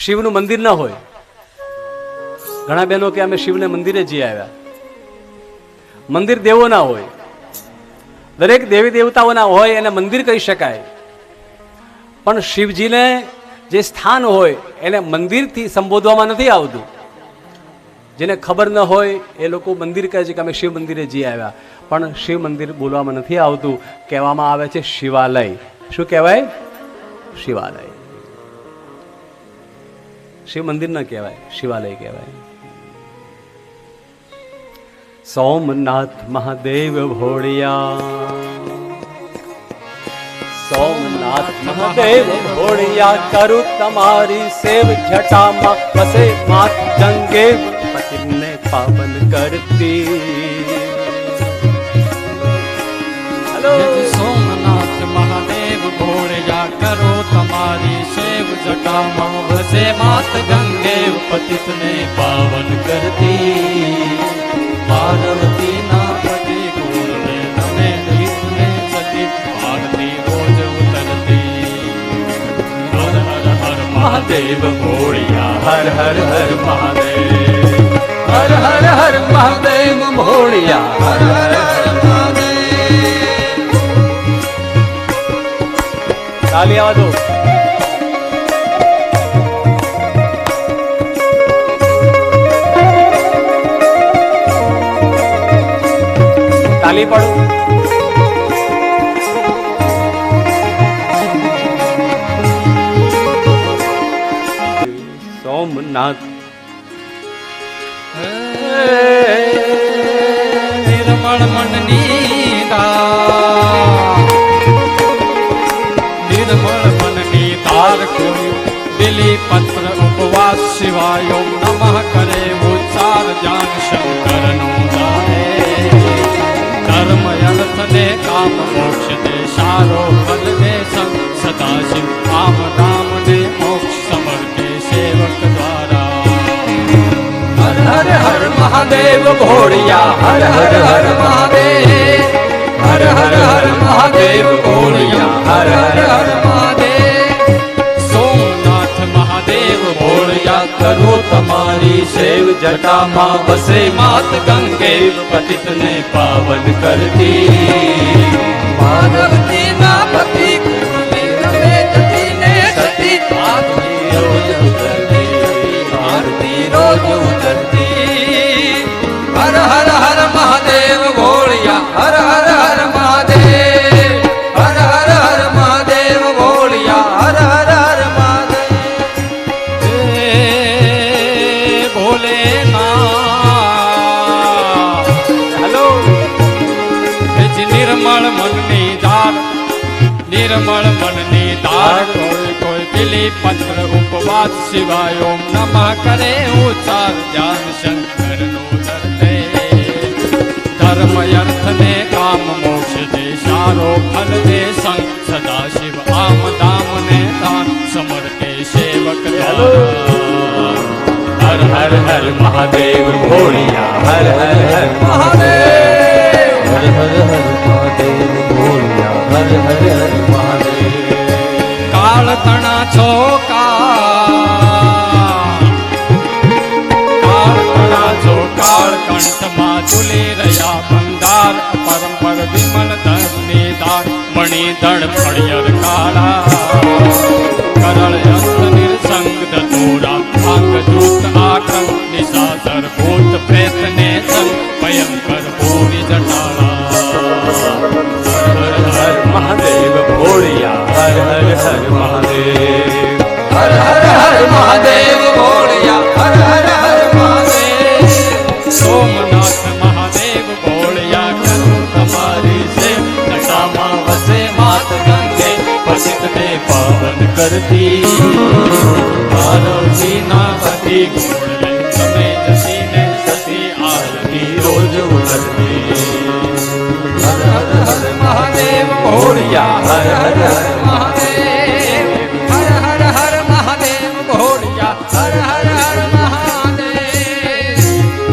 શિવનું મંદિર ન હોય. ઘણા બહેનો કે અમે શિવને મંદિરે જઈ આવ્યા. મંદિર દેવોના હોય. દરેક દેવી દેવતાઓના હોય એને મંદિર કહી શકાય. પણ શિવજીને જે સ્થાન હોય એને મંદિરથી સંબોધવામાં નથી આવતું. જેને ખબર ન હોય એ લોકો મંદિર કહે છે કે અમે શિવ મંદિરે જઈ આવ્યા. પણ શિવ મંદિર બોલવામાં નથી આવતું. કહેવામાં આવે છે શિવાલય. શું કહેવાય? શિવાલય. શિવ મંદિર ન કહેવાય, શિવાલય કહેવાય. સોમનાથ મહાદેવ ભોળિયા. સોમનાથ મહાદેવ ભોળિયા કરું તમારી સેવ જટામાં વસે માત જંગે, પતિને પાવન કરતી. હેલો. તમારી શેવ જટામાં વસે માત ગંગે પતિતને પાવન કરતી. પાર્વતીના પતિ ગુરુને તમે ગીતને સતી આરતી રોજ ઉતરતી. હર હર હર મહાદેવ ભોળિયા, હર હર હર મહાદેવ. હર હર હર મહાદેવ ભોળિયા, હર હર હર મહાદેવ. તાલી દો. તાલી પડું. સોમનાથ. નિર્મળ મનની દાર નિર્મળ મનની તાર કોઈ દિલી પત્ર ઉપવાસ શિવાય નમઃ કરે ઉચ્ચાર જાન શંકર નો ધર્મ અર્થ કામ મોક્ષ દે સારો ફલ દે સંગ સદા શિવ આમ નામ ને મોક્ષ સમર્પે સેવક દ્વારા હર હર હર મહાદેવ ભોળિયા હર હર હર મહાદેવ હર હર હર મહાદેવ સેવ જટામાં વસે માત ગંગે પતિતને પાવન કરતી. પાર્વતી નિર્મળ મનની દાર કોઈ કોઈ પીલી પત્ર ઉપવાસ શિવાય ઓમ નમઃ કરે ઉચ્ચાર ધ્યાન શંકર નો ધરતે ધર્મ અર્થ ને કામ મોક્ષ દે સારો ફલ દે સંગ સદા શિવ આમ દામ ને દાન સમર્પે સેવક હર હર હર મહાદેવ ભોળિયા, હર હર હર મહાદેવ. બંધાર પરંપર વિમલ ધર્મની દાર મણી દળ ફળિયર કાળા। કરળ અંત નિર્સંગ દતોરા આંક દૂત આક્રમ નિશાચર ભૂત પ્રેત ને સંગ ભયંકર ભૂરી જટાળા। હર હર મહાદેવ ભોળિયા, હર હર હર મહાદેવ। હર હર હર મહાદેવ। કરતી. પાર્વતી ના પતિ ગુણ લે તમે જસીને સતી આરતી રોજ ઉતરતી. હર હર હર મહાદેવ ભોળિયા હર હર હર